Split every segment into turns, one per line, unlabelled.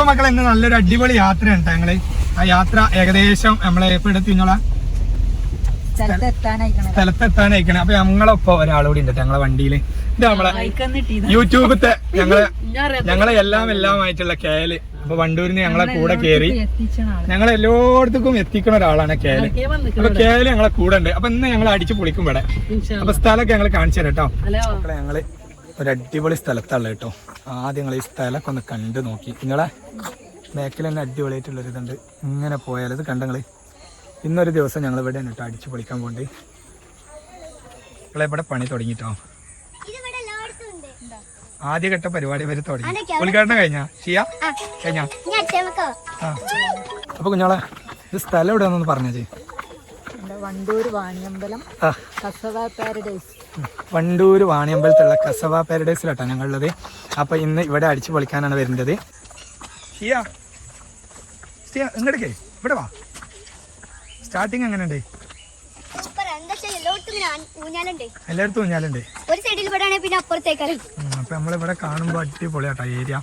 അപ്പൊ മക്കളെ ഇന്ന് നല്ലൊരു അടിപൊളി യാത്രയാണ് ഉണ്ടോ ഞങ്ങൾ. ആ യാത്ര ഏകദേശം നമ്മളെ ഇപ്പൊ സ്ഥലത്തെത്താനായിക്കണേ. അപ്പൊ ഞങ്ങളൊപ്പം ഒരാളോട് ഉണ്ട് ഞങ്ങളെ വണ്ടിയിൽ. ഇത് നമ്മളെ യൂട്യൂബത്തെ ഞങ്ങളെ ഞങ്ങളെ എല്ലാം എല്ലാം ആയിട്ടുള്ള കേൽ. അപ്പൊ വണ്ടൂരിന് ഞങ്ങളെ കൂടെ കേറി. ഞങ്ങൾ എല്ലായിടത്തേക്കും എത്തിക്കുന്ന ഒരാളാണ് കേൽ. അപ്പൊ കേൽ ഞങ്ങളെ കൂടെ ഉണ്ട്. അപ്പൊ ഇന്ന് ഞങ്ങൾ അടിച്ചു പൊളിക്കും ഇവിടെ. അപ്പൊ സ്ഥലമൊക്കെ ഞങ്ങൾ കാണിച്ചു തരാം കേട്ടോ മക്കളെ ഞങ്ങൾ ഒരു അടിപൊളി സ്ഥലത്താണ് കേട്ടോ. ആദ്യം നിങ്ങൾ ഈ സ്ഥലമൊക്കെ ഒന്ന് കണ്ട് നോക്കി. നിങ്ങളെ ബാക്കിൽ തന്നെ അടിപൊളിയായിട്ടുള്ള ഒരു ഇതുണ്ട്. ഇങ്ങനെ പോയാൽ ഇത് കണ്ടങ്ങൾ ഇന്നൊരു ദിവസം ഞങ്ങൾ ഇവിടെ കേട്ടോ അടിച്ചു പൊളിക്കാൻ പോണ്ട്. നിങ്ങളെ ഇവിടെ പണി തുടങ്ങിട്ടോ? ആദ്യഘട്ട പരിപാടി വരെ തുടങ്ങി. ഉദ്ഘാടനം കഴിഞ്ഞാ? ചെയ്യാ കഴിഞ്ഞാ? അപ്പൊ കുഞ്ഞോളെ ഇത് സ്ഥലം എവിടെയാണെന്ന് പറഞ്ഞേ
വണ്ടൂര് വാണിയമ്പലം കസവ പാരഡൈസ്.
വണ്ടൂർ വാണിയമ്പലത്തുള്ള കസവ പാരഡൈസിലാട്ടോ ഞങ്ങളുള്ളത്. അപ്പൊ ഇന്ന് ഇവിടെ അടിച്ചു പൊളിക്കാനാണ് വരുന്നത്. ഇങ്ങടക്കേ ഇവിടെ വാ. സ്റ്റാർട്ടിങ് എങ്ങനെയുണ്ട്?
സൂപ്പർ എന്താ വെച്ചാൽ എല്ലായിടത്തും ഊഞ്ഞാലുണ്ട്. ഒരു സൈഡിൽ പിന്നെ അപ്പുറത്തേക്കാളും
അപ്പൊ നമ്മളിവിടെ കാണുമ്പോ അടിപൊളിയാട്ടോ ഏരിയ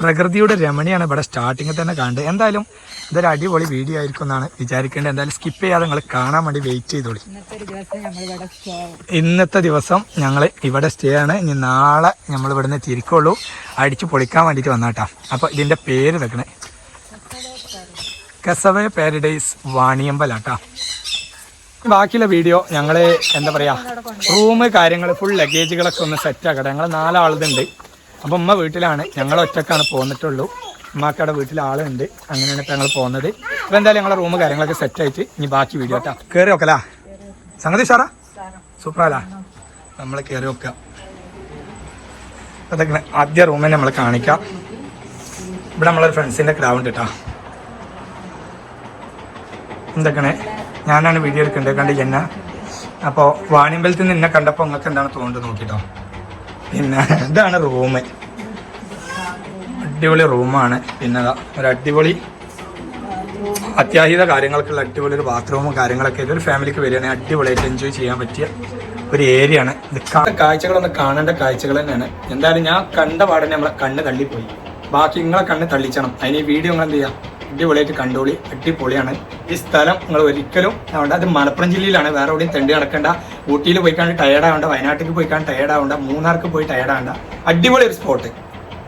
പ്രകൃതിയുടെ രമണിയാണ് ഇവിടെ സ്റ്റാർട്ടിങ്ങിൽ തന്നെ കാണുന്നത് എന്തായാലും ഇതൊരു അടിപൊളി വീഡിയോ ആയിരിക്കും എന്നാണ് വിചാരിക്കേണ്ടത്. എന്തായാലും സ്കിപ്പ് ചെയ്യാതെ നിങ്ങൾ കാണാൻ വേണ്ടി വെയിറ്റ് ചെയ്തോളി.
ഇന്നത്തെ ദിവസം
ഞങ്ങൾ ഇവിടെ സ്റ്റേ ആണ്. ഇനി നാളെ നമ്മൾ ഇവിടുന്ന് തിരിക്കുള്ളൂ. അടിച്ചു പൊളിക്കാൻ വേണ്ടിയിട്ട് വന്നാട്ടാ. അപ്പോൾ ഇതിന്റെ പേര് വെക്കണേ. കസവേ പാരഡൈസ് വാണിയമ്പലാട്ടാ. ബാക്കിയുള്ള വീഡിയോ ഞങ്ങൾ എന്താ പറയാ? റൂം കാര്യങ്ങൾ ഫുൾ ലഗേജുകളൊക്കെ ഒന്ന് സെറ്റ് ആക്കട്ടെ. ഞങ്ങൾ നാലാളുണ്ട്. അപ്പം ഉമ്മ വീട്ടിലാണ്. ഞങ്ങൾ ഒറ്റക്കാണ് പോന്നിട്ടുള്ളൂ. ഉമ്മാക്കയുടെ വീട്ടിൽ ആളുണ്ട്. അങ്ങനെയാണ് ഇപ്പം ഞങ്ങൾ പോകുന്നത് ഇപ്പൊ എന്തായാലും ഞങ്ങളുടെ റൂം കാര്യങ്ങളൊക്കെ സെറ്റ് ആയിട്ട് ഇനി ബാക്കി വീഡിയോ കേട്ടോ കയറി വെക്കലാ സംഗതി സാറാ സൂപ്പറാലാ? നമ്മൾ കയറി വെക്ക അതൊക്കെ ആദ്യ റൂമിൽ നമ്മൾ കാണിക്കാം. ഇവിടെ നമ്മളൊരു ഫ്രണ്ട്സിന്റെ ക്രാവുണ്ട് കേട്ടോ എന്തൊക്കെയാണ്? ഞാനാണ് വീഡിയോ എടുക്കേണ്ടത് കണ്ട് എന്നെ? അപ്പോ വാണിമ്പലത്തിൽ നിന്ന് എന്നെ കണ്ടപ്പോൾ നിങ്ങൾക്ക് എന്താണ് തോന്നുന്നത് നോക്കിട്ടോ. പിന്നെ ഇതാണ് റൂം അടിപൊളി റൂമാണ്. പിന്നെ ഒരു അടിപൊളി അത്യാഹിത കാര്യങ്ങൾക്കുള്ള അടിപൊളി ഒരു ബാത്റൂമും കാര്യങ്ങളൊക്കെ ആയിട്ട് ഒരു ഫാമിലിക്ക് വരികയാണെങ്കിൽ അടിപൊളിയായിട്ട് എൻജോയ് ചെയ്യാൻ പറ്റിയ ഒരു ഏരിയ ആണ്. ഇത് കാഴ്ചകളൊന്ന് കാണേണ്ട കാഴ്ചകൾ തന്നെയാണ്. എന്തായാലും ഞാൻ കണ്ട പാടന്നെ നമ്മളെ കണ്ണ് തള്ളിപ്പോയി. ബാക്കി നിങ്ങളെ കണ്ണ് തള്ളിച്ചണം. അതിന് ഈ വീഡിയോ നിങ്ങൾ എന്ത് ചെയ്യാം? അടിപൊളിയായിട്ട് കണ്ടോളി. അടിപൊളിയാണ്. ഈ സ്ഥലം നിങ്ങൾ ഒരിക്കലും ആവേണ്ട. അത് മലപ്പുറം ജില്ലയിലാണ്. വേറെ എവിടെയും തെണ്ടി നടക്കേണ്ട. ഊട്ടിയിൽ പോയി ടയേർഡ് ആവേണ്ട. വയനാട്ടിൽ പോയി ടയേർഡ് ആവണ്ട. മൂന്നാർക്ക് പോയി ടയേർഡ് ആവേണ്ട. അടിപൊളി ഒരു സ്പോട്ട്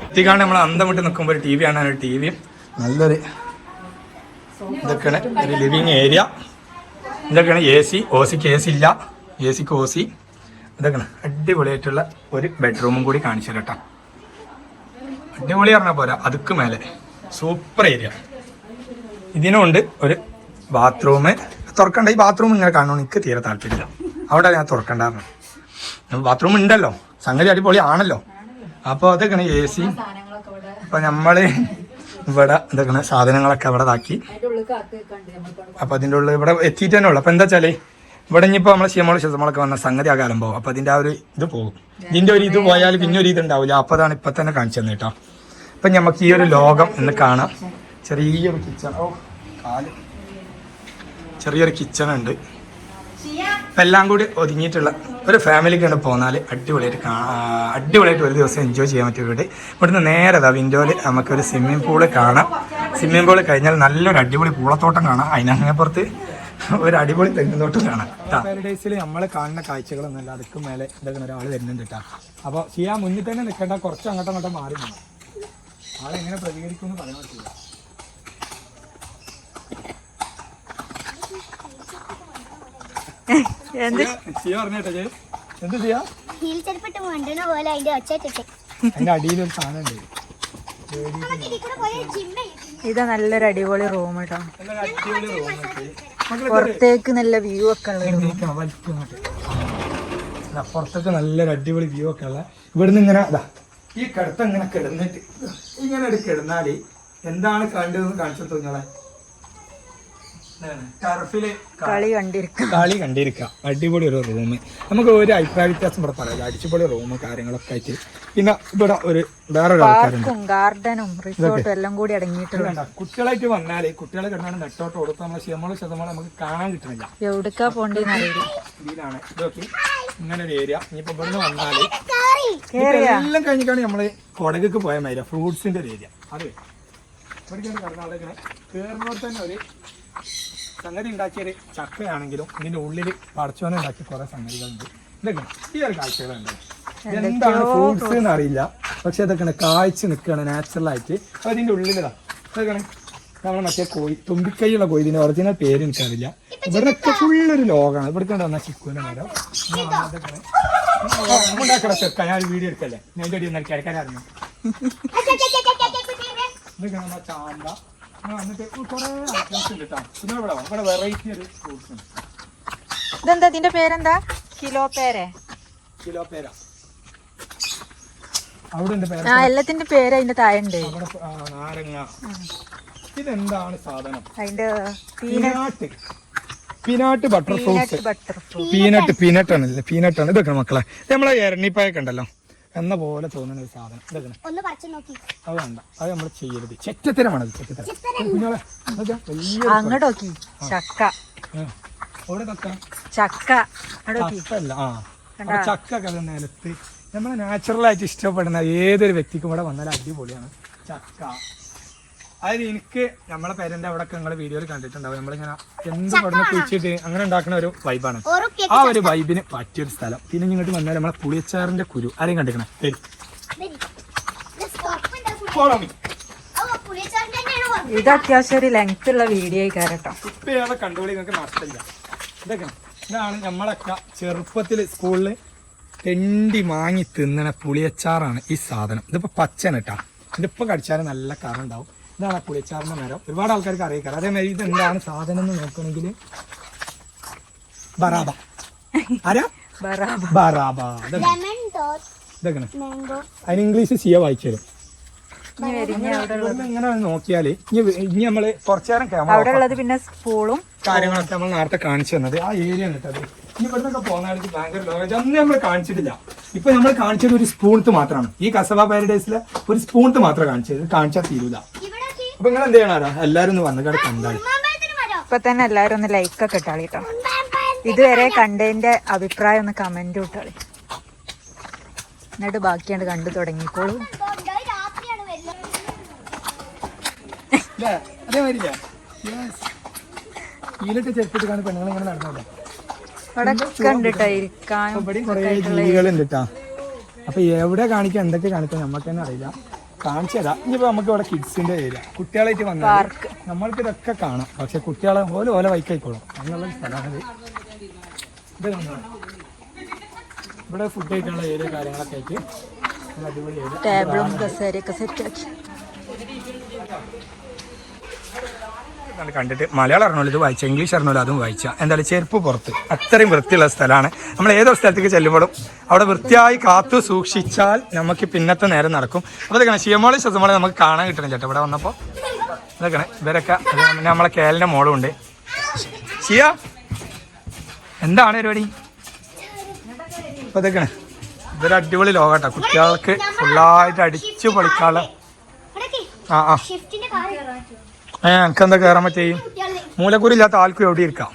എത്തിക്കാണ്ട് നമ്മൾ അന്തം വിട്ട് നിൽക്കുമ്പോൾ ടി വി ആണ് ടി വി നല്ലൊരു ഇതൊക്കെയാണ് ഒരു ലിവിങ് ഏരിയ ഇതൊക്കെയാണ് എ സി ഒ സിക്ക് എ സി ഇല്ല. എ സിക്ക് ഒ സി ഇതൊക്കെയാണ് അടിപൊളിയായിട്ടുള്ള ഒരു ബെഡ്റൂമും കൂടി കാണിച്ചു കേട്ടോ. അടിപൊളി പറഞ്ഞാൽ പോരാ. അതുക്ക് മേലെ. സൂപ്പർ ഏരിയ ഇതിനുണ്ട് ഒരു ബാത്റൂം തുറക്കണ്ട ഈ ബാത്റൂം ഇങ്ങനെ കാണണം എനിക്ക് തീരെ താല്പര്യമില്ല. അവിടെ ഞാൻ തുറക്കണ്ടായിരുന്നു ബാത്റൂം ഉണ്ടല്ലോ. സംഗതി അടിപൊളി ആണല്ലോ അപ്പോൾ അതൊക്കെയാണ് എ സി അപ്പോൾ നമ്മൾ ഇവിടെ ഇതൊക്കെ സാധനങ്ങളൊക്കെ അവിടെ ഇതാക്കി.
അതിന്റെ
അതിന്റെ ഉള്ളിൽ ഇവിടെ എത്തിയിട്ട് തന്നെ ഉള്ളു. അപ്പൊ എന്താ വെച്ചാൽ ഇവിടെ ഇനിയിപ്പോൾ നമ്മളെ ശിവമോൾ ശിവമോളൊക്കെ വന്ന സംഗതി ആ കാലം പോകും അപ്പോൾ അതിന്റെ ആ ഒരു ഇത് പോകും. ഇതിന്റെ ഒരു ഇത് പോയാൽ പിന്നെ ഒരു ഇത് ഉണ്ടാവില്ല അപ്പൊ അതാണ് ഇപ്പൊ തന്നെ കാണിച്ചു തന്നെ കേട്ടോ. അപ്പൊ നമുക്ക് ഈ ഒരു ലോകം എന്ന് കാണാം. ചെറിയൊരു കിച്ചൺ. ഓ. ചെറിയൊരു കിച്ചൺ ഉണ്ട്. എല്ലാം കൂടി ഒതുങ്ങിയിട്ടുള്ള ഒരു ഫാമിലിക്ക് വേണ്ടി പോന്നാൽ അടിപൊളിയായിട്ട് അടിപൊളിയായിട്ട് ഒരു ദിവസം എൻജോയ് ചെയ്യാൻ പറ്റും ഇവിടെ ഇവിടുന്ന് നേരെ അതാ വിൻഡോയിൽ നമുക്കൊരു സ്വിമ്മിംഗ് പൂൾ കാണാം. സ്വിമ്മിംഗ് പൂൾ കഴിഞ്ഞാൽ നല്ലൊരു അടിപൊളി പൂളത്തോട്ടം കാണാം. അതിനപ്പുറത്ത് ഒരു അടിപൊളി തെങ്ങുതോട്ടം കാണാം. പാരഡൈസിൽ നമ്മൾ കാണുന്ന കാഴ്ചകളൊന്നുമല്ല. അതൊക്കെ മേലെ ഇതൊക്കെ ഒരാൾ വരുന്നുണ്ട് കേട്ടോ അപ്പോൾ ചെയ്യാൻ മുന്നിൽ തന്നെ നിൽക്കേണ്ട കുറച്ച് അങ്ങോട്ടും അങ്ങോട്ടും മാറി പോകണം ആളെങ്ങനെ പ്രതികരിക്കുമെന്ന് പറയാൻ പറ്റില്ല.
എന്ത്?
പറഞ്ഞേട്ടെ
ഹീൽ ചെരുപ്പിട്ട് മണ്ടുന്ന പോലെ അതിന്റെ ഒച്ചട്ടിട്ട്
അതിന്റെ അടിയിലൊരു സാധനം ഉണ്ട്.
ഇതാ നല്ലൊരു അടിപൊളി റൂം കേട്ടോ പുറത്തേക്ക് നല്ല വ്യൂ ഒക്കെ ഉള്ള
പുറത്തേക്ക് നല്ലൊരു അടിപൊളി വ്യൂ ഒക്കെ ഉള്ള. ഇവിടുന്ന് ഇങ്ങനെ അതാ ഈ കിടത്ത ഇങ്ങനെ കിടന്നിട്ട് ഇങ്ങനെ കിടന്നാൽ എന്താണ് കണ്ടതെന്ന് കാണിച്ചു തോന്നിയാളെ
കളി കണ്ടിരിക്കാം.
കളി കണ്ടിരിക്കാം. അടിപൊളി ഒരു റൂം നമുക്ക് ഒരു അഭിപ്രായ വ്യത്യാസം ഇവിടെ പറയാം. അടിപൊളി റൂം കാര്യങ്ങളൊക്കെ ആയിട്ട്. പിന്നെ ഇവിടെ ഒരു വേറെ
പാർക്കും ഗാർഡനും റിസോർട്ടും എല്ലാം കൂടി
അടങ്ങിയിട്ടുണ്ട് കണ്ടോ? കുട്ടികളായിട്ട് വന്നാൽ കുട്ടികളെ കിടന്നാണ് നെട്ടോട്ട് കൊടുത്ത് നമ്മൾ ശതമാനം ശതമാനം നമുക്ക് കാണാൻ കിട്ടുന്നില്ല.
എവിടെക്കാ പോണ്ടേന്ന് അറിയില്ല.
ഇതിലാണ്. ഇതൊക്കെ ഇങ്ങനെ ഒരു ഏരിയ ഇനിയിപ്പോ ഇവിടുന്ന്
വന്നാൽ
എല്ലാം കഴിഞ്ഞിട്ടാണ് നമ്മൾ കൊടകക്ക് പോയ മേര ഫ്രൂട്ട്സിന്റെ ഒരു ഏരിയ അതെ. ഇവിടേക്കാണ് കടന്ന് അവിടെ ഇങ്ങനെ തന്നെ ഒരു സംഗതി ഉണ്ടാക്കിയത് ചക്കയാണെങ്കിലും ഇതിന്റെ ഉള്ളിൽ പടച്ചോനെ ഉണ്ടാക്കി കുറെ സംഗതികളുണ്ട്. ഇതൊക്കെ ഈ ഒരു കാഴ്ചകളുണ്ട്. എന്താണ് ഫ്രൂട്ട്സ് എന്ന് അറിയില്ല. പക്ഷെ അതൊക്കെ കാഴ്ച നിൽക്കുകയാണ് നാച്ചുറൽ ആയിട്ട്. അപ്പൊ ഇതിന്റെ ഉള്ളിലാണ് ഇതൊക്കെ നമ്മൾ മറ്റേ കോഴി തുമ്പിക്കൈയുള്ള കോഴി ഇതിന്റെ ഒറിജിനൽ പേര് എനിക്കറിയില്ല. ഇവിടെയൊക്കെ ഫുള്ളൊരു ലോകമാണ് ഇവിടെ കണ്ടു വന്ന ചിക്കുവിനെ ഉണ്ടാക്കണ ചെറുക്ക. ഞാൻ വീഡിയോ എടുക്കല്ലേ ഞാൻ ഇതിന്റെ അടിയിൽ കിടക്കാനായിരുന്നു ഇതൊക്കെ നമ്മുടെ ചാമ്പ.
ഇതെന്താ? ഇതിന്റെ പേരെന്താ? കിലോ പേരെ.
കിലോ പേര.
ആ എല്ലാത്തിന്റെ പേര് അതിന്റെ താഴെ ഉണ്ട്
നാരങ്ങ. ഇതെന്താണ് സാധനം?
അതിന്റെ
peanut peanut butter fruits
peanut
peanut peanut ആണല്ലേ? പീനട്ട് ആണ്. ഇതൊക്കെ മക്കളെ. നമ്മളെ എരണിപ്പായൊക്കെ ഉണ്ടല്ലോ. എന്ന പോലെ തോന്നുന്ന ഒരു സാധനം. ഇതൊക്കെ
ഒന്ന് പറിച്ചു നോക്കി.
അത് വേണ്ട. അത് നമ്മൾ ചെയ്യരുത്. ചെറ്റത്തരമാണ് ചെറ്റത്തരം.
ചക്ക.
അവിടെ
ചക്ക?
ചക്കല്ല ആ. ഒക്കെ നിലത്ത്. നമ്മളെ നാച്ചുറലായിട്ട് ഇഷ്ടപ്പെടുന്ന ഏതൊരു വ്യക്തിക്കും ഇവിടെ വന്നാൽ അടിപൊളിയാണ്. ചക്ക. അതായത് എനിക്ക് നമ്മളെ പേരന്റെ അവിടെ നിങ്ങളെ വീഡിയോയിൽ കണ്ടിട്ടുണ്ടാവും. നമ്മളിങ്ങനെ എന്ത് പഠനം കുഴിച്ചിട്ട് അങ്ങനെ ഉണ്ടാക്കുന്ന ഒരു വൈബാണ് ആ ഒരു വൈബിന് പറ്റിയൊരു സ്ഥലം. പിന്നെ ഇങ്ങോട്ട് വന്നാൽ നമ്മളെ പുളിയച്ചാറിന്റെ കുരു. ആരെയും
കണ്ടിരിക്കണേ.
ഇത് അത്യാവശ്യം ഒരു ലെങ്ത് ഉള്ള വീഡിയോ
ഏതാ കണ്ടുപിടി നിങ്ങൾക്ക് നഷ്ടമില്ല. ഇതൊക്കെ ഇതാണ് നമ്മളൊക്കെ ചെറുപ്പത്തിൽ സ്കൂളിൽ തെണ്ടി വാങ്ങി തിന്നണ പുളിയച്ചാറാണ് ഈ സാധനം. ഇതിപ്പോ പച്ചനട്ടാ ഇതിപ്പോ കടിച്ചാൽ നല്ല കറ ഉണ്ടാവും ഇതാണ് ആ മരം. ഒരുപാട് ആൾക്കാർക്ക് അറിയിക്കാറ് അതേമാതിരി ഇത് എന്താണ് സാധനം എന്ന് നോക്കണമെങ്കിൽ ബറാബ. ആരാ?
ബറാബ.
ബറാബ.
ലെമൺ ഡോട്ട് മാംഗോ
അതിന് ഇംഗ്ലീഷ് സിയ വായിച്ചു തരും.
ഇനി വരിഞ്ഞ അവിടെ
ഇവിടുന്ന് ഇങ്ങനെ നോക്കിയാൽ ഇനി നമ്മൾ കുറച്ചേരം ക്യാമറ
അവിടെ ഉള്ളത് പിന്നെ സ്കൂളും
കാര്യങ്ങളൊക്കെ നമ്മൾ നേരത്തെ കാണിച്ചു തന്നത്. ആ ഏരിയ കേട്ടത് ഇനി ഇവിടുന്നൊക്കെ പോകുന്നതായിട്ട് ഭയങ്കര ലോകേജ് ഒന്നും നമ്മൾ കാണിച്ചിട്ടില്ല. ഇപ്പൊ നമ്മൾ കാണിച്ചത് ഒരു സ്പൂൺത്ത് മാത്രമാണ്. ഈ കസബ പാരഡൈസിലെ ഒരു സ്പൂൺത്ത് മാത്രമേ കാണിച്ചത്. കാണിച്ചാൽ തീരൂല. അപ്പൊ നിങ്ങൾ എന്ത് ചെയ്യണോ എല്ലാരും ഒന്ന് വന്നു കണ്ട് കണ്ടാൽ
ഇപ്പൊ തന്നെ എല്ലാരും ഒന്ന് ലൈക്ക് ഒക്കെ ഇട്ടാളി കേട്ടോ ഇതുവരെ കണ്ടതിന്റെ അഭിപ്രായം ഒന്ന് കമന്റ് ഇട്ടാളി. എന്നിട്ട് ബാക്കിയാണ് കണ്ടു തുടങ്ങിക്കോളൂ.
ചെറുപ്പിട്ട് കാണും പെണ്ണുങ്ങൾ ഇങ്ങനെ ജീവികളുണ്ട് കേട്ടാ അപ്പൊ എവിടെ കാണിക്കാൻ എന്തൊക്കെ കാണിക്കാൻ നമുക്ക് തന്നെ അറിയില്ല. കാണിച്ചു തരാം. ഇനിയിപ്പോ നമുക്ക് ഇവിടെ കിഡ്സിന്റെ ഏരിയ കുട്ടികളായിട്ട് വന്നാൽ നമ്മൾക്ക് ഇതൊക്കെ കാണാം. പക്ഷെ കുട്ടികളെ ഓല ഓല വൈക്കായിക്കോളും. അങ്ങനെയുള്ള സ്ഥലമാണ് ഇത് ഇവിടെ ഫുഡ് കഴിക്കാനുള്ള ഏരിയ കാര്യങ്ങളൊക്കെ ആയിട്ട്. അടിപൊളി ഏരിയ
ടേബിളും കസേരയൊക്കെ സെറ്റ് ആക്കി.
കണ്ടിട്ട് മലയാളം അറിഞ്ഞോളൂ ഇത് വായിച്ച ഇംഗ്ലീഷ് അറിഞ്ഞോളൂ അതും വായിച്ച. എന്തായാലും ചെരുപ്പ് പുറത്ത്. അത്രയും വൃത്തിയുള്ള സ്ഥലമാണ്. നമ്മൾ ഏതൊരു സ്ഥലത്തേക്ക് ചെല്ലുമ്പോഴും അവിടെ വൃത്തിയായി കാത്തു സൂക്ഷിച്ചാൽ നമുക്ക് പിന്നത്തെ നേരം നടക്കും. അപ്പോൾ ഇതൊക്കെ ശിവമോളി ശതമാനം നമുക്ക് കാണാൻ കിട്ടണം ചേട്ടാ. ഇവിടെ വന്നപ്പോൾ ഇതൊക്കെ ഇവരൊക്കെ പിന്നെ നമ്മളെ കേലിന്റെ മോളും ഉണ്ട് എന്താണ് പരിപാടി? അപ്പോൾ ഇതൊക്കെയാണ് ഇതൊരു അടിപൊളി ലോകട്ടോ കുട്ടികൾക്ക് ഫുള്ളായിട്ട് അടിച്ചു പൊളിക്കാനുള്ള ആ ആ. ഏ എനിക്ക് എന്താ കയറാൻ
പറ്റേയും?
മൂലക്കൂരില്ലാത്ത ആൾക്കും എവിടെ ഇരിക്കാം?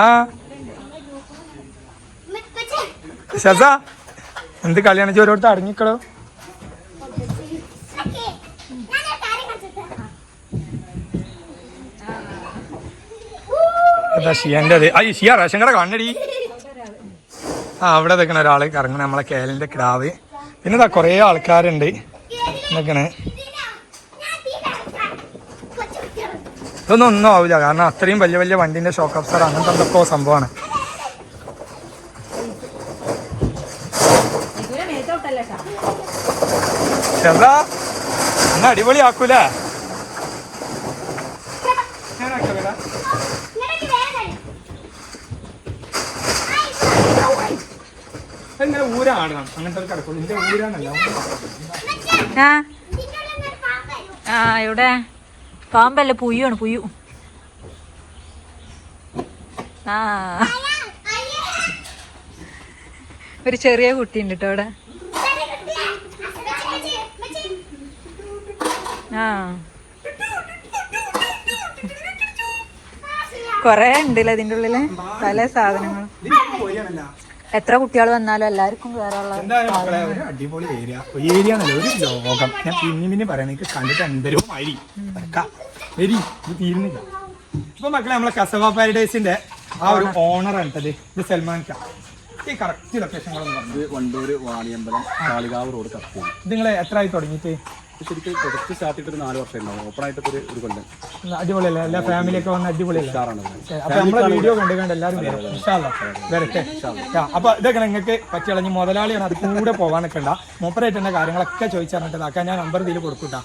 ആ. ഷസ എന്ത് കല്യാണം ചെയ്ത് ഓരോരുത്തർ അടങ്ങിക്കളോ അതാ ഷിയന്റെ അത് അയ്യ ഷിയ റേഷൻ കട കണ്ണടി. ആ അവിടെ നിൽക്കണ ഒരാൾ കറങ്ങണ നമ്മളെ കേലിന്റെ കിടാവ്. പിന്നെ ഇതാ കുറേ ആൾക്കാരുണ്ട്.
കൊച്ചു
ഇതൊന്നും ഒന്നും ആവില്ല. കാരണം അത്രയും വലിയ വലിയ വണ്ടിന്റെ ഷോക്ക് അപ്സർ അങ്ങനത്തെ എന്തൊക്കെ സംഭവമാണ്. ചെറുതാ എന്നാ അടിപൊളിയാക്കൂലേ
ഇങ്ങടേക്ക് വേറെ കാര്യം
ഇങ്ങനെ ഊരാണ് അങ്ങനത്തെ ഒരു കിടക്കുള്ളൂ. ഇതിന്റെ ഊരാണല്ലോ.
ആ. ഇവിടെ പാമ്പല്ല പുയ്യാണ് പുയ്യു. ആ. ഒരു ചെറിയ കുട്ടി ഉണ്ട് കേട്ടോ
അവിടെ.
ആ. കൊറേ ഉണ്ടല്ലോ അതിന്റെ ഉള്ളിൽ. പല സാധനങ്ങളും. എത്ര കുട്ടികൾ വന്നാലും എല്ലാവർക്കും കയറാനുള്ള
എന്തായാലും മക്കളെ? ഒരു അടിപൊളി ഏരിയ ഏരിയ എന്നല്ല ഒരു ലോകം. ഞാൻ പിന്നെ പിന്നെ പറയാം നിങ്ങൾക്ക് കണ്ടിട്ട് എന്തരോ മരി വരി ഇത് തീരുന്നില്ല. ഇപ്പൊ മക്കളെ നമ്മളെ കസവ പാരഡൈസിന്റെ ആ ഒരു ഓണർ കേട്ടത് ഇത്. സൽമാൻ ഖാൻ. ഈ കറക്റ്റ് ലൊക്കേഷൻ പറഞ്ഞു.
വണ്ടൂര് വാണിയമ്പലം കാളികാവ് റോഡ്
കറക്റ്റ് നിങ്ങൾ എത്ര ആയി തുടങ്ങിയിട്ട്?
ശരിക്കും പ്രൊജക്ട് സ്റ്റാർട്ട് ചെയ്തിട്ട് നാല് വർഷം ഉണ്ടാവും ഓപ്പൺ ആയിട്ട് ഒരു ഒരു കൊല്ലം.
അടിപൊളിയല്ലേ? എല്ലാ ഫാമിലി ഒക്കെ വന്ന് അടിപൊളിയല്ലേ? അപ്പൊ നമ്മളെ വീഡിയോ കണ്ടു കണ്ട് എല്ലാവരും. വരട്ടെ. അപ്പൊ ഇതൊക്കെ നിങ്ങൾക്ക് പറ്റിയുള്ള മുതലാളിയാണ് അത് കൂടെ പോകാനൊക്കെ നിൽക്കണ്ട മൂപ്പരായിട്ട് തന്നെ കാര്യങ്ങളൊക്കെ ചോദിച്ചറിഞ്ഞിട്ട് ഇതാക്കാൻ ഞാൻ നമ്പർ ഇതിൽ കൊടുക്കൂട്ടാ.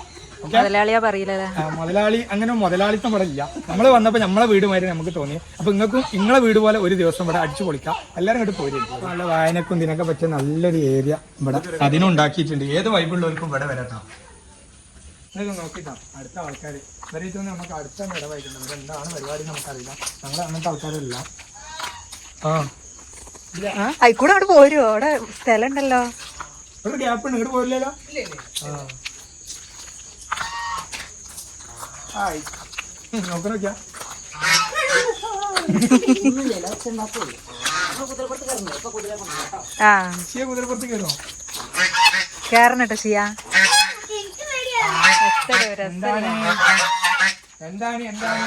മുതലാളി അങ്ങനെ മുതലാളിത്തം ഇവിടെ ഇല്ല. നമ്മൾ വന്നപ്പോൾ നമ്മളെ വീട് മാതിരി നമുക്ക് തോന്നി. അപ്പൊ നിങ്ങൾക്കും നിങ്ങളെ വീട് പോലെ ഒരു ദിവസം ഇവിടെ അടിച്ചു പൊളിക്കാം. എല്ലാവരും ഇങ്ങോട്ട് പോയി നല്ല വായനക്കും ഇതിനൊക്കെ പറ്റിയ നല്ലൊരു ഏരിയ ഇവിടെ. അതിനുണ്ടാക്കിയിട്ടുണ്ട്. ഏത് വൈബുള്ളവർക്കും ഇവിടെ വരട്ടാ. ഇതൊക്കെ നോക്കിട്ടാ അടുത്ത ആൾക്കാർ ഇവരേറ്റ് നമുക്ക് അടുത്ത ഇടവായിട്ടുണ്ട് ഇവിടെ എന്താണ് പരിപാടി നമുക്കറിയില്ല. ഞങ്ങൾ അങ്ങനത്തെ ആൾക്കാരല്ല. ആ.
ആ അയിക്കൂടെ അവിടെ പോരുവോ അവിടെ സ്ഥലം ഉണ്ടല്ലോ
ഇവിടെ ഗ്യാപ്പ് ഉണ്ട്. ഇങ്ങോട്ട് പോരില്ലല്ലോ? ആ. ഹായ് നോക്കി നോക്കിയാ?
ആ.
ഷിയ കുതിരപ്പുറത്ത് കയറുമോ
കേറണട്ടോ
ചെയ്യാ
എന്താണ് എന്താണ് എന്താണ്?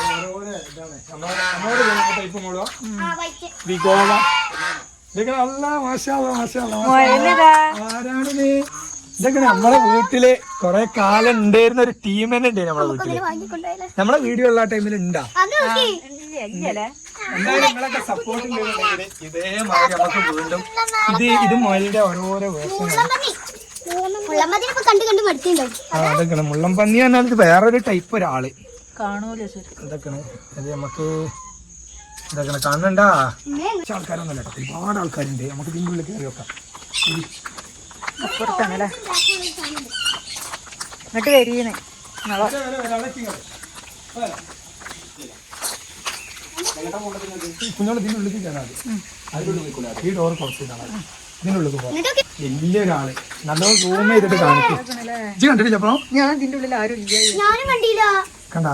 ഓരോരോ ഇതാണ് നമ്മളെ നമ്മളോട് ചെയ്യുന്ന ടൈപ്പ് മോളോ
ആ വൈറ്റ്
വിഗോവ ഇതൊക്കെ നല്ല മാഷാള്ള മാഷാള്ള
മുയലിതാ
ആരാണിത് ഇതൊക്കെ നമ്മളെ വീട്ടിൽ കൊറേ കാലം ഉണ്ടായിരുന്ന ഒരു ടീം തന്നെ ഉണ്ട് നമ്മളെ
വീട്ടിൽ.
നമ്മളെ വീഡിയോ ഉള്ള ടൈമിൽ ഉണ്ടാ എന്തായാലും നിങ്ങളൊക്കെ സപ്പോർട്ട് ഇതേമാതിരി നമുക്ക് വീണ്ടും ഇത് ഇത് മുയലിന്റെ ഓരോരോ വേഷങ്ങളാണ്
മുള്ളമ്മതി ഇപ്പൊ കണ്ട് കണ്ട് മടുത്തിണ്ടാവും
ആ അതൊക്കെയാണ്. മുള്ളം പന്നി പറഞ്ഞാൽ വേറൊരു ടൈപ്പ് ഒരാൾ.
കാണൂലോ
ഇതൊക്കെയാണ്. അത് നമുക്ക് ഇതൊക്കെയാണ്. കാണണ്ട ആൾക്കാരൊന്നുമല്ല ഒരുപാട് ആൾക്കാരുണ്ട്. നമുക്ക് ഇതിന്റെ ഉള്ളിൽ കയറി വെക്കാം
അപ്പുറത്താണല്ലേ? എന്നിട്ട് വരീന്ന്.
കുഞ്ഞോളെ ഇതിന്റെ ഉള്ളിൽ കയറാം ഈ ഡോർ കുറച്ച് ഇതാണ്
എന്നിട്ടൊക്കെ
വലിയൊരാൾ. നല്ലോണം സൂം ചെയ്തിട്ട് കാണിക്കും. ഇജ്ജ് കണ്ടിട്ടില്ല അപ്പൊ?
ഞാൻ ഇതിന്റെ ഉള്ളിൽ ആരും ഇല്ല.
ഞാനും കണ്ടില്ല.
കണ്ട?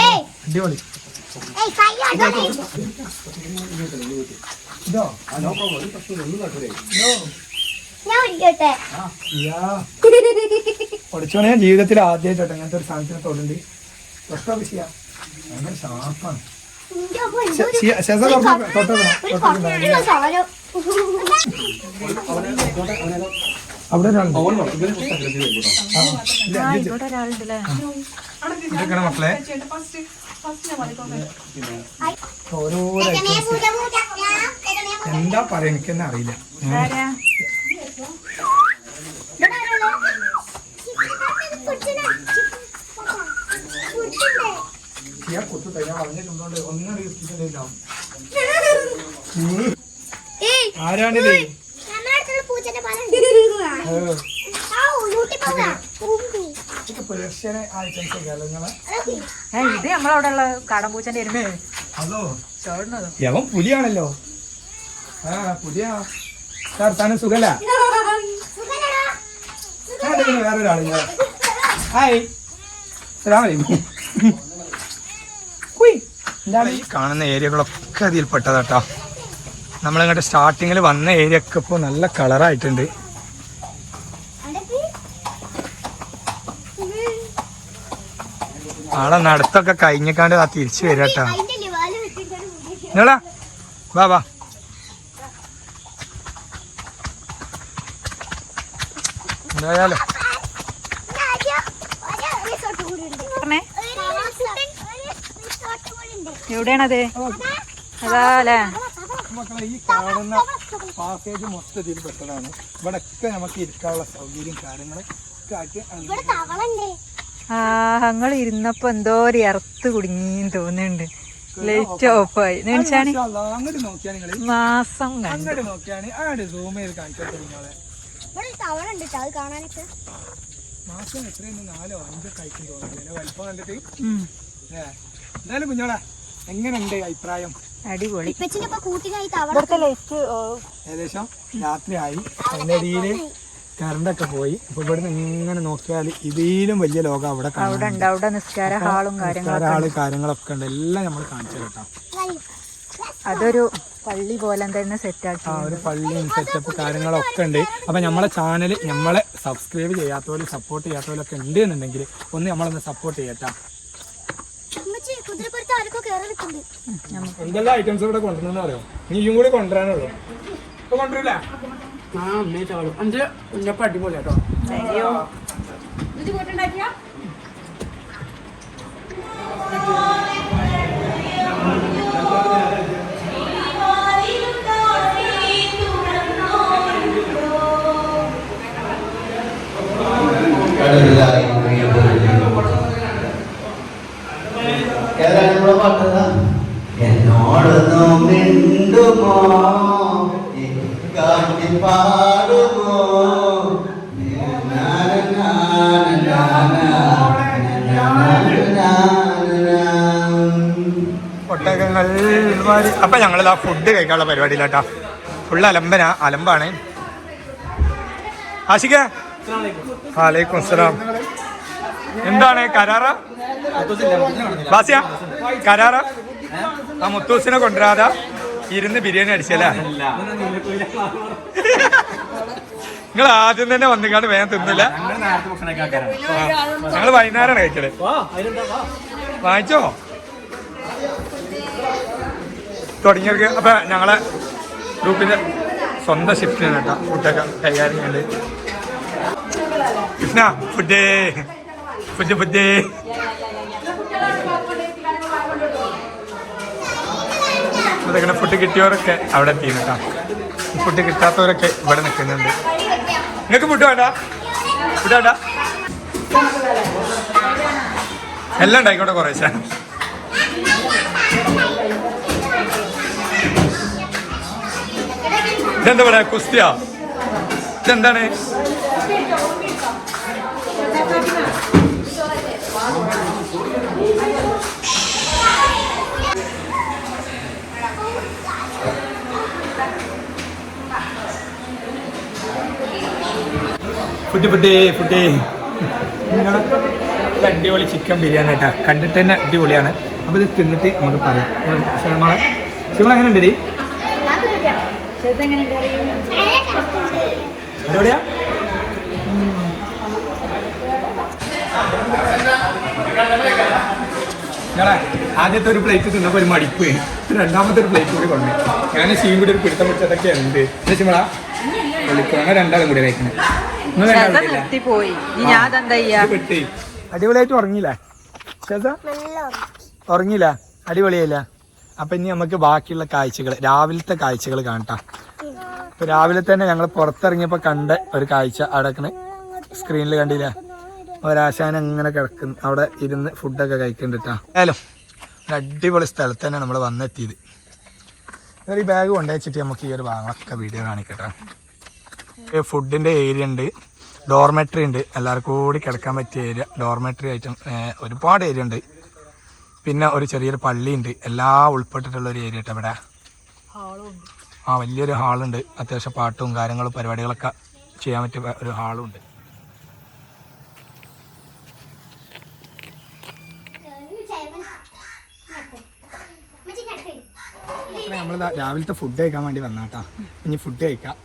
ഏയ്!
അടിപൊളി. ഇതോ.
ഞാൻ
ജീവിതത്തിൽ ആദ്യമായിട്ടോ ഇങ്ങനത്തെ ഒരു സാധനത്തിന് തൊടുണ്ട് പ്രശ്ന വിഷയ ഭയങ്കര ഷാർപ്പാണ് തൊട്ടോ
സാധനം.
അവിടെ ഒരാളുണ്ട്. മക്കളെ? ഓരോരോ എന്താ പറയാ അറിയില്ല.
കുടിച്ചനെ കുടിച്ചനെ
ചെയ്യാൻ കൊത്തു പറഞ്ഞിട്ടുണ്ടോണ്ട് ഒന്നും
ഏയ്
ആരാണിത്
ഇത്? നമ്മളവിടെ ഉള്ള കാടമ്പൂച്ചന്റെ എരുമേ
യവൻ പുലിയാണല്ലോ. ആ പുലിയ. സാർ താനും സുഖല്ല വേറൊരാളില്ല ഹായ്. ഈ കാണുന്ന ഏരിയകളൊക്കെ അതിൽ പെട്ടതാട്ടോ നമ്മളിങ്ങോട്ട് സ്റ്റാർട്ടിങ്ങിൽ വന്ന ഏരിയ ഒക്കെ ഇപ്പോൾ നല്ല കളറായിട്ടുണ്ട് ആളെ നടത്തൊക്കെ കഴിഞ്ഞിക്കാണ്ട് ആ തിരിച്ചു വരിക കേട്ടോ നിങ്ങളാ? വാ വാ. എന്തായാലോ.
എവിടെയാണത്? അതാ അല്ലേ?
മക്കളെ ഈ കാണുന്ന പാസേജ് മൊത്തത്തിൽ പെട്ടതാണ്. ഇവിടെയൊക്കെ നമുക്ക് ഇരിക്കാനുള്ള സൗകര്യം കാര്യങ്ങൾ ആയിട്ട്
ആ ഞങ്ങൾ ഇരുന്നപ്പോ എന്തോ ഒരു ഇറത്ത് കുടുങ്ങിന്ന് തോന്നുന്നുണ്ട്. ലൈറ്റ്
ഓഫ് ആയി. അങ്ങോട്ട് നോക്കിയാ നിങ്ങൾ
മാസം
അങ്ങോട്ട് നോക്കിയാണ് ആട് സൂം ചെയ്ത് നിങ്ങളെ. മാസം നാലോ അഞ്ചോ കഴിക്കും തോന്നുന്നില്ല വലിപ്പം കണ്ടിട്ട്. എന്തായാലും കുഞ്ഞോളെ എങ്ങനെയുണ്ട് അഭിപ്രായം?
അടിപൊളി.
ഏകദേശം രാത്രിയായി. അതിനിടയിൽ കറണ്ടൊക്കെ പോയി. അപ്പൊ ഇവിടെ നിന്ന് ഇങ്ങനെ നോക്കിയാൽ ഇതിലും വലിയ ലോകം അവിടെ കാണാം
അവിടെ ഉണ്ട്. അവിടെ നിസ്കാര ഹാളും കാര്യങ്ങളൊക്കെ
ഉണ്ട്. എല്ലാം നമ്മൾ കാണിച്ചു കേട്ടോ.
അതൊരു പള്ളി പോലെ തന്നെ സെറ്റ് ആക്കി
ആ ഒരു പള്ളിയും സെറ്റപ്പ് കാര്യങ്ങളൊക്കെ ഉണ്ട്. അപ്പൊ നമ്മളെ ചാനൽ നമ്മളെ സബ്സ്ക്രൈബ് ചെയ്യാത്തവരും സപ്പോർട്ട് ചെയ്യാത്തവരൊക്കെ ഉണ്ട് എന്നുണ്ടെങ്കിൽ ഒന്ന് നമ്മളൊന്ന് സപ്പോർട്ട് ചെയ്യട്ടാ
ഉമ്മച്ചി കുതിരപ്പുറത്ത് ആർക്കോ കയറി നിൽക്കുന്നുണ്ട്
എന്തെല്ലാം ഐറ്റംസ് ഇവിടെ കൊണ്ടുവരണമെന്ന് അറിയോ? നീയും കൂടി കൊണ്ടുവരാനുള്ളൂ. ഇപ്പൊ കൊണ്ടുവരില്ല?
ആ അമ്മേ ചാളും അഞ്ച് കുഞ്ഞപ്പ അടിപൊളി കേട്ടോ
കടലിലായി ഏതാണ് പാട്ടതാ എന്നോടൊന്നും മിണ്ടുമോ? കാട്ടി പാടുമോ?
ഒട്ടകങ്ങൾ അപ്പൊ ഞങ്ങളിതാ ഫുഡ് കഴിക്കാനുള്ള പരിപാടിയിലാട്ടാ. ഫുള്ള് അലമ്പന അലമ്പാണ്. ആഷിക വാലേക്കും അസ്സലാം. എന്താണ് കരാറ? ബാസിയ കരാറ? ആ മുത്തൂസിനെ കൊണ്ടുവരാതെ. ഇരുന്ന് ബിരിയാണി അടിച്ചല്ലേ? നിങ്ങൾ ആദ്യം തന്നെ വന്നിക്കാണ്ട് വേഗം തിന്നില്ല? ഞങ്ങൾ വൈകുന്നേരമാണ് കഴിക്കൽ. വാങ്ങിച്ചോ? തുടങ്ങിയവർക്ക് അപ്പൊ ഞങ്ങളെ ഗ്രൂപ്പിന്റെ സ്വന്തം ഷിഫ്റ്റിന് കേട്ടോ ഫുഡൊക്കെ കൈകാര്യം ചെയ്യേണ്ടത് കൃഷ്ണ ഫുഡ് ഫുഡ് ഫുഡ് ഇങ്ങനെ ഫുഡ് കിട്ടിയവരൊക്കെ അവിടെ എത്തിയിരുന്നു കേട്ടോ ഫുഡ് കിട്ടാത്തവരൊക്കെ ഇവിടെ നിൽക്കുന്നുണ്ട്. നിങ്ങൾക്ക് ഫുഡ് വേണ്ട? ഫുഡ് വേണ്ട? എല്ലാം ഉണ്ടായിക്കോട്ടെ കുറേശ്ശെ. ഇതെന്താ പറയാ കുസ്തിയാ? ഇതെന്താണ്? Food food food. അടിപൊളി ചിക്കൻ ബിരിയാണി ആയിട്ടാ കണ്ടിട്ട് തന്നെ അടിപൊളിയാണ്. അപ്പോൾ ഇത് തിന്നിട്ട് നമുക്ക് പറയാം. ശിവളെ ശിവള എങ്ങനെ ഉണ്ട് എവിടെയാ ആദ്യത്തെ ഒരു പ്ലേറ്റ് തിന്നപ്പോ ഒരു മടിപ്പ്. രണ്ടാമത്തെ ഒരു പ്ലേറ്റ് കൂടി കൊണ്ടു ഞാൻ ഷീം കൂടി ഒരു പിടുത്തം പിടിച്ചതൊക്കെ ഉണ്ട്. ശിവള വിളിക്കും അങ്ങനെ രണ്ടാളും കൂടി കഴിക്കുന്നത്
നിർത്തിപ്പോയി. ഇനി ഞാൻ അതെന്താ ചെയ്യാ.
അടിപൊളിയായിട്ട് ഉറങ്ങിയില്ലേ? ഉറങ്ങിയില്ല. അടിപൊളിയായില്ല അപ്പൊ ഇനി നമുക്ക് ബാക്കിയുള്ള കാഴ്ചകൾ രാവിലത്തെ കാഴ്ചകൾ കാണട്ടാ. ഇപ്പൊ രാവിലെ തന്നെ ഞങ്ങൾ പുറത്തിറങ്ങിയപ്പോ കണ്ട ഒരു കാഴ്ച അടക്കണ്. സ്ക്രീനിൽ കണ്ടില്ല? ഒരാശാന ഇങ്ങനെ കിടക്കുന്നു. അവിടെ ഇരുന്ന് ഫുഡൊക്കെ കഴിക്കണ്ടിട്ടാ. ഏലോ ഒരു അടിപൊളി സ്ഥലത്ത് തന്നെ നമ്മൾ വന്നെത്തിയത്. ഈ ബാഗ് കൊണ്ടുവച്ചിട്ട് നമുക്ക് ഈ ഒരു ഭാഗങ്ങളൊക്കെ വീഡിയോ കാണിക്കട്ടെ ഫുഡിന്റെ ഏരിയ ഉണ്ട്. ഡോർമെട്രി ഉണ്ട്. എല്ലാവർക്കും കൂടി കിടക്കാൻ പറ്റിയ ഏരിയ ഡോർമെട്രി ഐറ്റം ഒരുപാട് ഏരിയ ഉണ്ട്. പിന്നെ ഒരു ചെറിയൊരു പള്ളിയുണ്ട് എല്ലാം ഉൾപ്പെട്ടിട്ടുള്ള ഒരു ഏരിയ കേട്ടോ ഇവിടെ. ആ വലിയൊരു ഹാളുണ്ട് അത്യാവശ്യം പാട്ടും കാര്യങ്ങളും പരിപാടികളൊക്കെ ചെയ്യാൻ പറ്റിയ ഒരു ഹാളും ഉണ്ട്. നമ്മൾ രാവിലത്തെ ഫുഡ് കഴിക്കാൻ വേണ്ടി വന്നാട്ടാ. ഇനി ഫുഡ് കഴിക്കാം.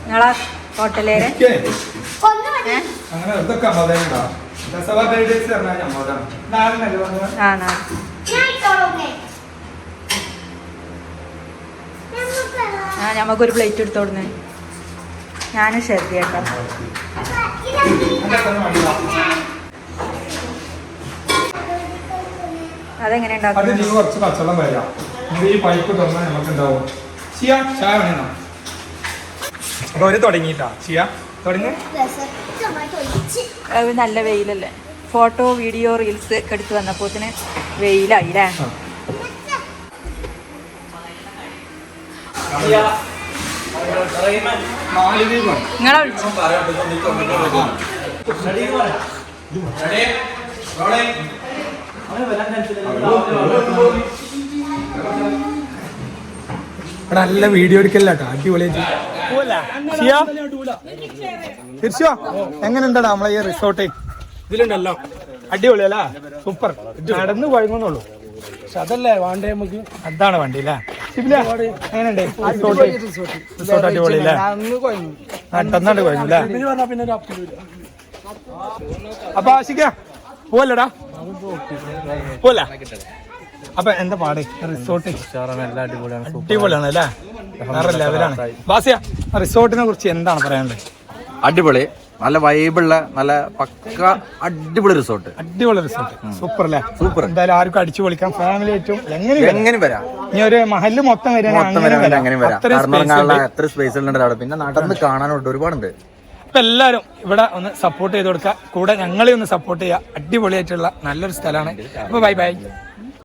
നിങ്ങളാ ഹോട്ടലേരെ?
അങ്ങനെ ഇതൊക്കെ അമ്മതാ രസവാദൈഡേസ് പറഞ്ഞാൽ അമ്മതാണ് നാലിനല്ലേ പറഞ്ഞത്
ആ പ്ലേറ്റ് എടുത്തോടുന്നേ ഞാനും ശ്രദ്ധ അതെങ്ങനെയുണ്ടാക്കും അതെങ്ങനെ
അത്
ഉണ്ടാക്കുന്നത്
നീ കുറച്ച് പച്ചവെള്ളം വരാം ഇത് ഈ പൈപ്പ് തുറന്നാൽ നമുക്ക് ഉണ്ടാവും ചിയ ചായ വേണോ അപ്പൊ അവർ തുടങ്ങിട്ടാ ചിയ തുടങ്ങി.
നല്ല വെയിലല്ലേ? ഫോട്ടോ വീഡിയോ റീൽസ് ഒക്കെ എടുത്ത് വന്നപ്പോത്തിന് വെയിലായി അല്ലേ നിങ്ങളെ വിളിച്ചു.
ഇവിടെ നല്ല വീഡിയോ എടുക്കല്ല കേട്ടോ? അടിപൊളിയായിട്ട് ഷിയ? എങ്ങനെ ഉണ്ടടാ നമ്മളെ ഈ റിസോർട്ട്
ഇതിലുണ്ടല്ലോ.
അടിപൊളി അല്ല? സൂപ്പർ. നടന്ന് കുഴങ്ങുന്നുള്ളൂ
പക്ഷെ അതല്ലേ വേണ്ടേ നമുക്ക്?
അതാണ് വണ്ടി അല്ലേ? ശിബില, എങ്ങനെയുണ്ട്? റിസോർട്ട് റിസോർട്ട് അടിപൊളി അല്ലേ? അല്ലേ? അപ്പൊ ആശിക്ക പോവല്ലടാ? പോലെ അപ്പൊ എന്താ പാട്? റിസോർട്ട് അടിപൊളിയാണ് അല്ലേ? വേറെ ലെവലാണ് ബാസിയ റിസോർട്ടിനെ കുറിച്ച് എന്താണ് പറയാനുള്ളത്?
അടിപൊളി. നല്ല വൈബുള്ള നല്ല പക്ക അടിപൊളി റിസോർട്ട്
അടിപൊളി റിസോർട്ട് സൂപ്പർ അല്ലേ? സൂപ്പർ എന്തായാലും ആർക്കും അടിച്ചു പൊളിക്കാം. ഫാമിലി ആയിട്ടും എങ്ങനെ
എങ്ങനെ വരാം?
ഇനി ഒരു മഹൽ മൊത്തം
വരാൻ അങ്ങനെ വരാം. സ്പേസ് ഉണ്ട്. അവിടെ. പിന്നെ നടന്ന് കാണാനുണ്ട് ഒരുപാടുണ്ട്.
അപ്പൊ എല്ലാവരും ഇവിടെ ഒന്ന് സപ്പോർട്ട് ചെയ്ത് കൊടുക്കുക. കൂടെ ഞങ്ങളെ ഒന്ന് സപ്പോർട്ട് ചെയ്യുക. അടിപൊളിയായിട്ടുള്ള നല്ലൊരു സ്ഥലമാണ്. അപ്പൊ ബൈ ബൈ